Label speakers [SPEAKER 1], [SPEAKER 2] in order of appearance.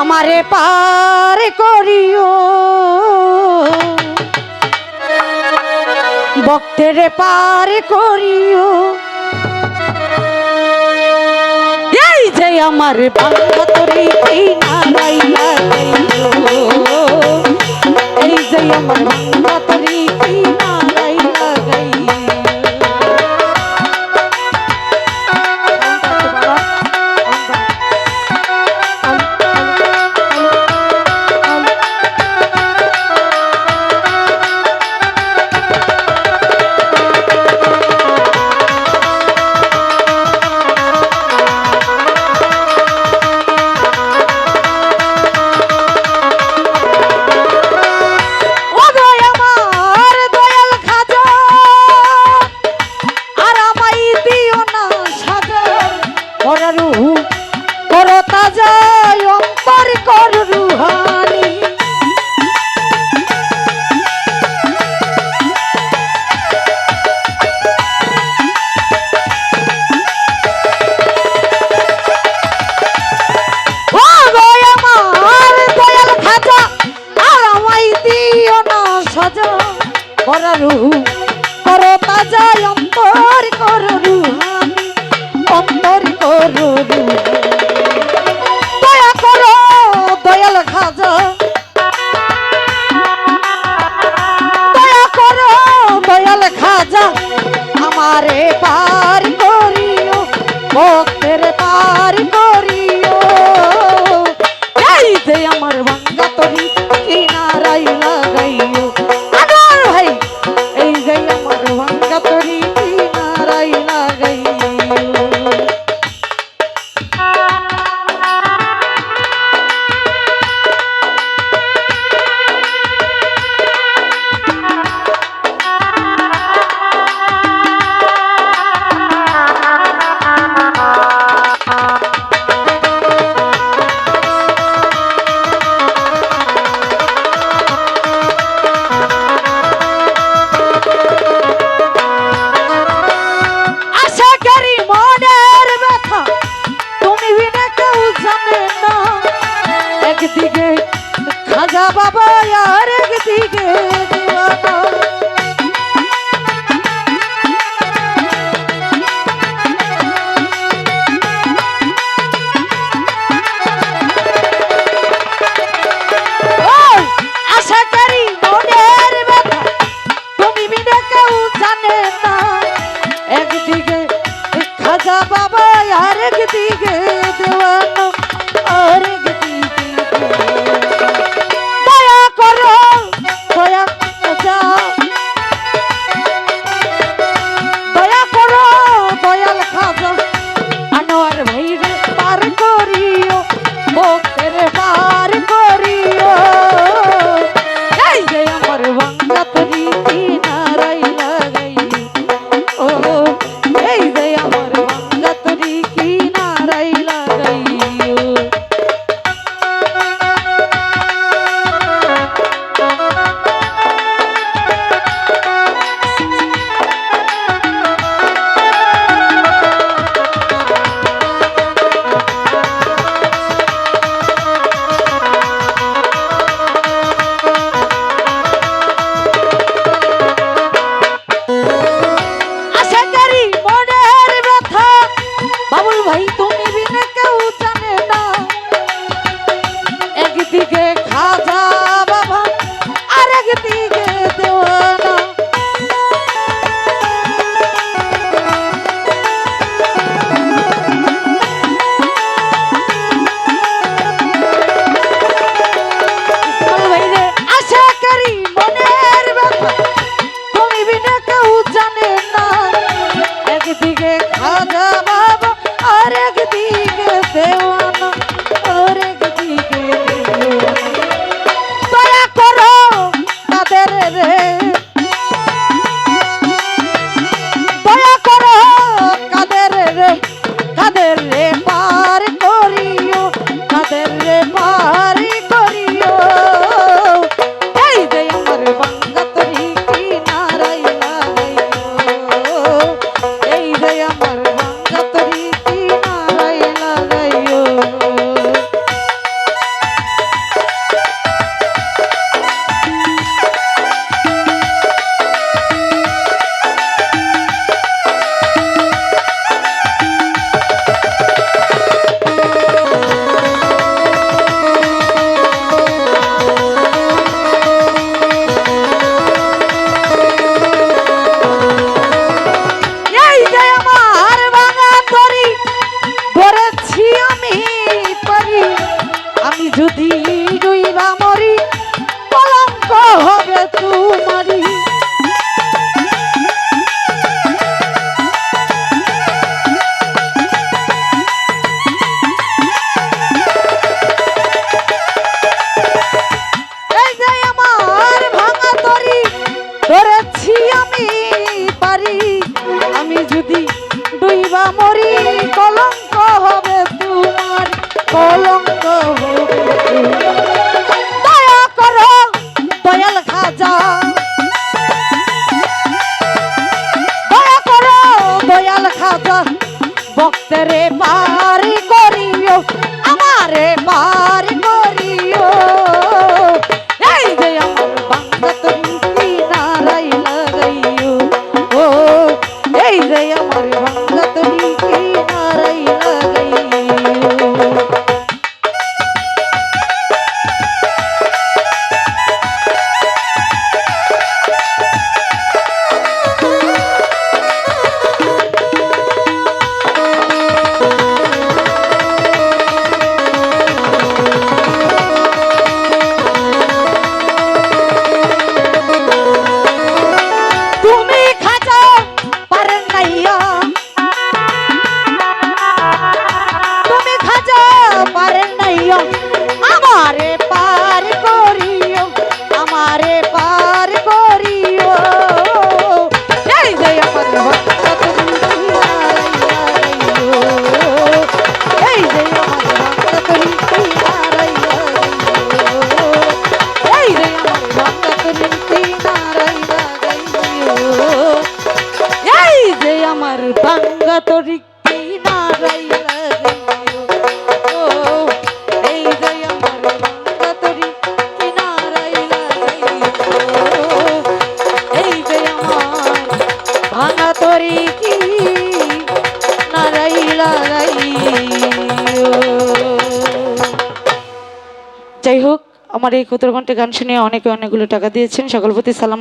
[SPEAKER 1] আমারে পার করিও। ভক্তের পার করিও। এই যে আমার বান্ধবী এই নাই এই যে আমার না করু করতা যায় অন্তর করু হা পথের পার করিও। এই আমার বাংলা বাবা আর দিকে দেওয়ানো। দিকে খাজা মরি, কলঙ্ক হবে তোমার, কলঙ্ক দয়া করো, দয়াল খাজা। দয়া করো, দয়াল খাজা। ভক্তরে পারি করিও, আমারে পার আমার বাঙ্গা তরি নারাই যাই হোক, আমার এই ক্ষুদ্র ঘন্টে গান শুনে অনেকে অনেকগুলো টাকা দিয়েছেন। সকল প্রতি সালাম